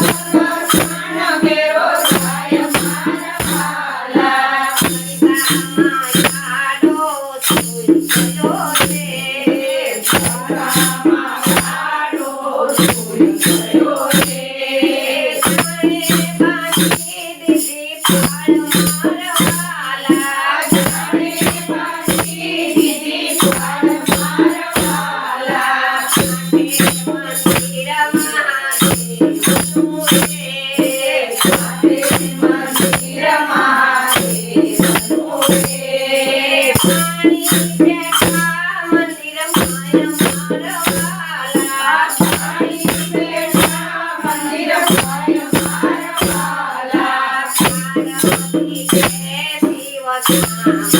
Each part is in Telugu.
Bye. శివ శివ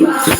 Bye.